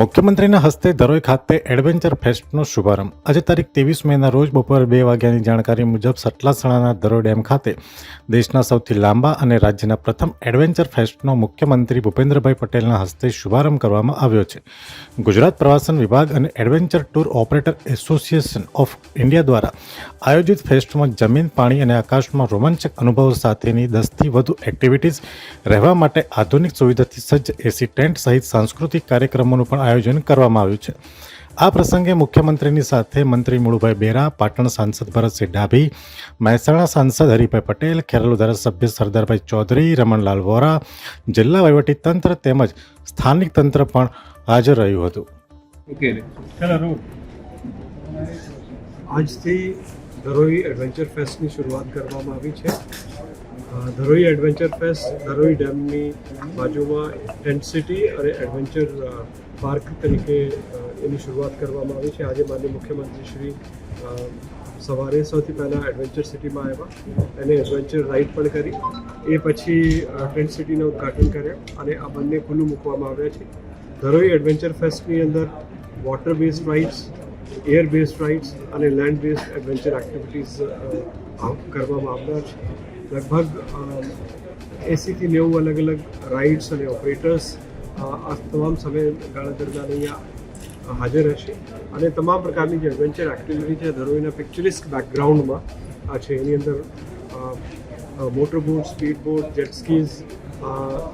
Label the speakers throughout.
Speaker 1: મુખ્યમંત્રીના હસ્તે ધરોઈ ખાતે એડવેન્ચર ફેસ્ટનો શુભારંભ. આજે તારીખ ત્રેવીસ મેના રોજ બપોરે બે વાગ્યાની જાણકારી મુજબ સટલાસણાના ધરોઈ ડેમ ખાતે દેશના સૌથી લાંબા અને રાજ્યના પ્રથમ એડવેન્ચર ફેસ્ટનો મુખ્યમંત્રી ભૂપેન્દ્રભાઈ પટેલના હસ્તે શુભારંભ કરવામાં આવ્યો છે. ગુજરાત પ્રવાસન વિભાગ અને adventure tour operator association of India દ્વારા આયોજિત ફેસ્ટમાં જમીન, પાણી અને આકાશમાં રોમાંચક અનુભવો સાથેની દસથી વધુ એક્ટિવિટીઝ રહેવા માટે આધુનિક સુવિધાથી સજ્જ એસી ટેન્ટ સહિત સાંસ્કૃતિક કાર્યક્રમોનું પણ આયોજન કરવામાં આવ્યું છે. આ પ્રસંગે મુખ્યમંત્રીની સાથે મંત્રી મુળુભાઈ બેરા પાટણ સાંસદ ભરતસિંહ ડાભી મહેસાણા સાંસદ હરિભાઈ પટેલ ખેરાલુ ધારાસભ્ય સરદારભાઈ ચૌધરી રમણલાલ વોરા જિલ્લા વહીવટીતંત્ર તેમજ સ્થાનિક તંત્ર પણ હાજર રહ્યું હતું.
Speaker 2: આજથી ધરોઈ એડવેન્ચર ફેસ્ટની શરૂઆત કરવામાં આવી છે. ધરોઈ એડવેન્ચર ફેસ્ટ, ધરોઈ ડેમની બાજુમાં ટેન્ટ સિટી અને એડવેન્ચર પાર્ક તરીકે એની શરૂઆત કરવામાં આવી છે. આજે માનનીય મુખ્યમંત્રી શ્રી સવારે સૌથી પહેલાં એડવેન્ચર સિટીમાં આવ્યા. એને એડવેન્ચર રાઇડ પણ કરી. એ પછી ટેન્ટ સિટીનું ઉદ્ઘાટન કર્યા અને આ બંને ખુલ્લું મૂકવામાં આવ્યા છે. ધરોઈ એડવેન્ચર ફેસ્ટની અંદર water based rides air base rides અને લેન્ડ બેઝ એડવેન્ચર એક્ટિવિટીઝ કરવામાં આવનાર છે. લગભગ એંસીથી નેવું અલગ અલગ રાઇડ્સ અને ઓપરેટર્સ આ તમામ સમયગાળા દરમિયાન અહીંયા હાજર હશે અને તમામ પ્રકારની જે એડવેન્ચર એક્ટિવિટી છે ધરોઈના પિક્ચરિસ્ક બેકગ્રાઉન્ડમાં આ છે એની અંદર મોટરબોટ સ્પીડ બોટ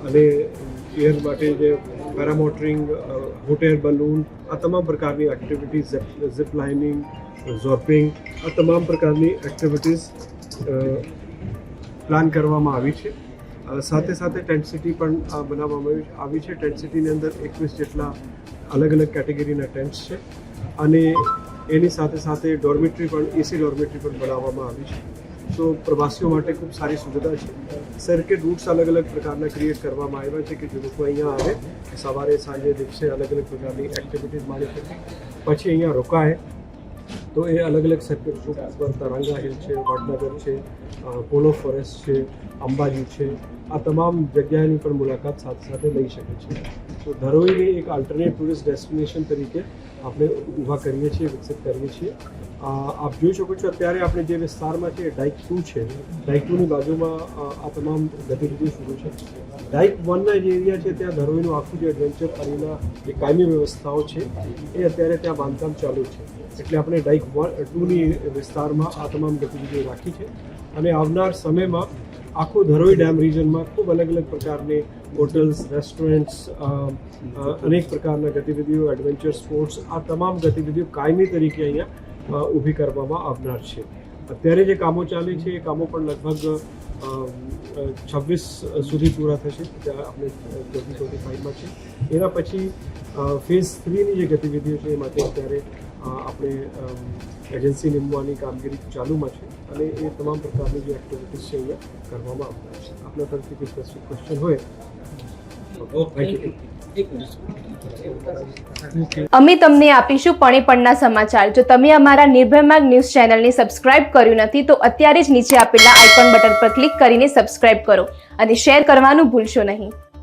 Speaker 2: અને એર માટે જે પેરામોટરિંગ હોટ એર બલૂન આ તમામ પ્રકારની એક્ટિવિટીઝ ઝિપ લાઇનિંગ ઝોર્પિંગ આ તમામ પ્રકારની એક્ટિવિટીઝ પ્લાન કરવામાં આવી છે. સાથે સાથે ટેન્ટ સિટી પણ બનાવવામાં આવી- છે. ટેન્ટ સિટીની અંદર એકવીસ જેટલા અલગ અલગ કેટેગરીના ટેન્ટ્સ છે. અને એની સાથે સાથે ડોર્મેટરી પણ, એસી ડોર્મેટરી પણ બનાવવામાં આવી છે. તો પ્રવાસીઓ માટે ખૂબ સારી સુવિધા છે. સર્કિટ રૂટ્સ અલગ અલગ પ્રકારના ક્રિએટ કરવામાં આવ્યા છે કે જે લોકો અહીંયા આવે સવારે, સાંજે દિવસે અલગ અલગ પ્રકારની એક્ટિવિટીઝ માણી શકે, પછી અહીંયા રોકાય તો એ અલગ અલગ સર્કિટ ઉપર તરંગા હિલ છે, વડનગર છે પોલો ફોરેસ્ટ છે, અંબાજી છે. આ તમામ જગ્યાની પણ મુલાકાત સાથે સાથે લઈ શકે છે. તો ધરોઈને એક આલ્ટરનેટ ટુરિસ્ટ ડેસ્ટિનેશન તરીકે આપણે ઊભા કરીએ છીએ, વિકસિત કરીએ છીએ. આપ જોઈ શકો છો અત્યારે આપણે જે વિસ્તારમાં છે ડાઇક ટુ છે. ડાઇક ટુની બાજુમાં આ તમામ ગતિવિધિઓ શરૂ છે. ડાઇક વનના જે એરિયા છે, ત્યાં ધરોઈનું આખું જે એડવેન્ચર અરીના જે કાયમી વ્યવસ્થાઓ છે, એ અત્યારે ત્યાં બાંધકામ ચાલુ છે. એટલે આપણે ડાઇક વન ટુની વિસ્તારમાં આ તમામ ગતિવિધિઓ રાખી છે. અને આવનાર સમયમાં આખું ધરોઈ ડેમ રિજનમાં ખૂબ અલગ અલગ પ્રકારની હોટલ્સ રેસ્ટોરન્ટ્સ અનેક પ્રકારના ગતિવિધિઓ એડવેન્ચર સ્પોર્ટ્સ આ તમામ ગતિવિધિઓ કાયમી તરીકે અહીંયા ઊભી કરવામાં આવનાર છે. અત્યારે જે કામો ચાલે છે, એ કામો પણ લગભગ છવ્વીસ સુધી પૂરા થશે ત્યાં આપણે ટ્વેન્ટી ટ્વેન્ટી ફાઇવમાં છે. એના પછી ફેઝ થ્રીની જે ગતિવિધિઓ છે, એ માટે અત્યારે આપણે એજન્સી નીમવાની કામગીરી ચાલુમાં છે. અને એ તમામ પ્રકારની જે એક્ટિવિટીઝ છે અહીંયા કરવામાં આવતા છે. આપણા તરફથી કોઈ સ્પેસિફિક ક્વેશ્ચન હોય?
Speaker 3: અમે તમને આપીશું પણે પણના સમાચાર. જો તમે અમારા નિર્ભય માર્ગ ન્યૂઝ ચેનલને સબસ્ક્રાઇબ કર્યું નથી તો અત્યારે જ નીચે આપેલા આઇકોન બટન પર ક્લિક કરીને સબસ્ક્રાઇબ કરો અને શેર કરવાનું ભૂલશો નહીં.